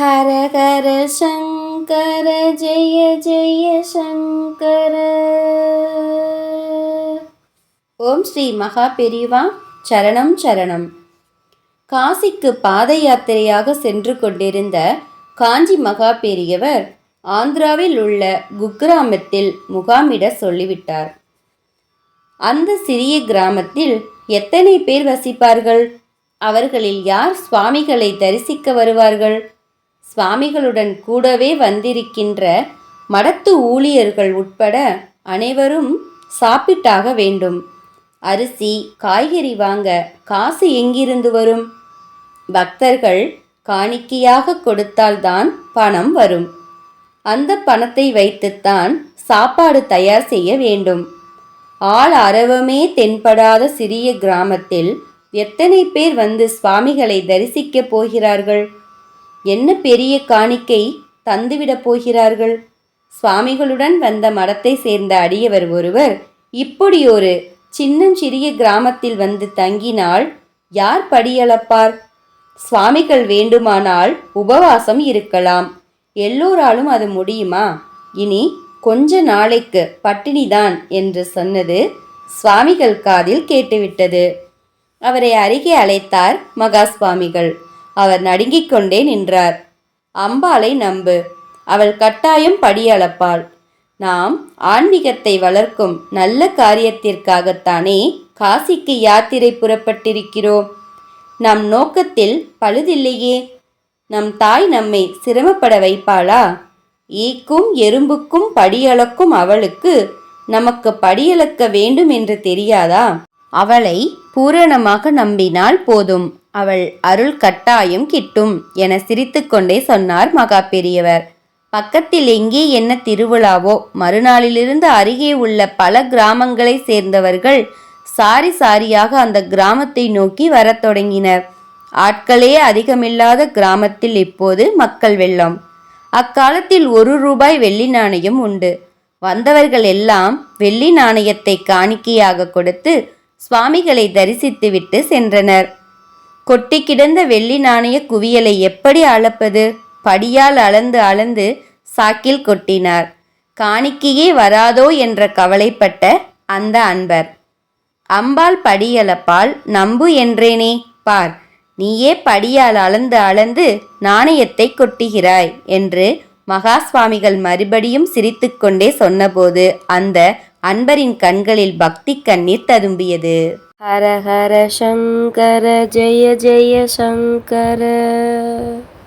ஹர ஹர சங்கர ஜெய ஜெய சங்கர. ஓம் ஸ்ரீ மகா பெரிவா சரணம் சரணம். காசிக்கு பாத யாத்திரையாக சென்று கொண்டிருந்த காஞ்சி மகா பெரியவர் ஆந்திராவில் உள்ள குக்கிராமத்தில் முகாமிட சொல்லிவிட்டார். அந்த சிறிய கிராமத்தில் எத்தனை பேர் வசிப்பார்கள்? அவர்களில் யார் சுவாமிகளை தரிசிக்க வருவார்கள்? சுவாமிகளுடன் கூடவே வந்திருக்கின்ற மடத்து ஊழியர்கள் உட்பட அனைவரும் சாப்பிட்டாக வேண்டும். அரிசி காய்கறி வாங்க காசு எங்கிருந்து வரும்? பக்தர்கள் காணிக்கையாக கொடுத்தால்தான் பணம் வரும். அந்த பணத்தை வைத்துத்தான் சாப்பாடு தயார் செய்ய வேண்டும். ஆள் அரவமே தென்படாத சிறிய கிராமத்தில் எத்தனை பேர் வந்து சுவாமிகளை தரிசிக்கப் போகிறார்கள்? என்ன பெரிய காணிக்கை தந்துவிடப் போகிறார்கள்? சுவாமிகளுடன் வந்த மடத்தை சேர்ந்த அடியவர் ஒருவர் இப்படியொரு சின்னம் சிறிய கிராமத்தில் வந்து தங்கினால் யார் படியளப்பார்? சுவாமிகள் வேண்டுமானால் உபவாசம் இருக்கலாம். எல்லோராலும் அது முடியுமா? இனி கொஞ்ச நாளைக்கு பட்டினிதான் என்று சொன்னது சுவாமிகள் காதில் கேட்டுவிட்டது. அவரை அருகே அழைத்தார் மகா சுவாமிகள். அவர் நடுங்கிக் கொண்டே நின்றார். அம்பாளை நம்பு. அவள் கட்டாயம் படியளப்பாள். நாம் ஆன்மீகத்தை வளர்க்கும் நல்ல காரியத்திற்காகத்தானே காசிக்கு யாத்திரை புறப்பட்டிருக்கிறோம். நம் நோக்கத்தில் பழுதில்லையே. நம் தாய் நம்மை சிரமப்பட வைப்பாளா? ஈக்கும் எறும்புக்கும் படியளக்கும் அவளுக்கு நமக்கு படியளக்க வேண்டும் என்று தெரியாதா? அவளை பூரணமாக நம்பினால் போதும். அவள் அருள் கட்டாயம் கிட்டும் என சிரித்துக்கொண்டே சொன்னார் மகா பெரியவர். பக்கத்தில் எங்கே என்ன திருவிழாவோ மறுநாளிலிருந்து அருகே உள்ள பல கிராமங்களை சேர்ந்தவர்கள் சாரி சாரியாக அந்த கிராமத்தை நோக்கி வரத் தொடங்கினர். ஆட்களே அதிகமில்லாத கிராமத்தில் இப்போது மக்கள் வெள்ளம். அக்காலத்தில் ஒரு ரூபாய் வெள்ளி நாணயம் உண்டு. வந்தவர்கள் எல்லாம் வெள்ளி நாணயத்தை காணிக்கையாக கொடுத்து சுவாமிகளை தரிசித்துவிட்டு சென்றனர். கொட்டி கிடந்த வெள்ளி நாணய குவியலை எப்படி அளப்பது? படியால் அளந்து அளந்து சாக்கில் கொட்டினார். காணிக்கையே வராதோ என்ற கவலைப்பட்ட அந்த அன்பர். அம்பாள் படியளப்பால் நம்பு என்றேனே பார் நீயே படியால் அளந்து அளந்து நாணயத்தை கொட்டுகிறாய் என்று மகா சுவாமிகள் மறுபடியும் சிரித்துக்கொண்டே சொன்னபோது அந்த அன்பரின் கண்களில் பக்தி கண்ணீர் ததும்பியது. हर हर शङ्कर जय जय शङ्कर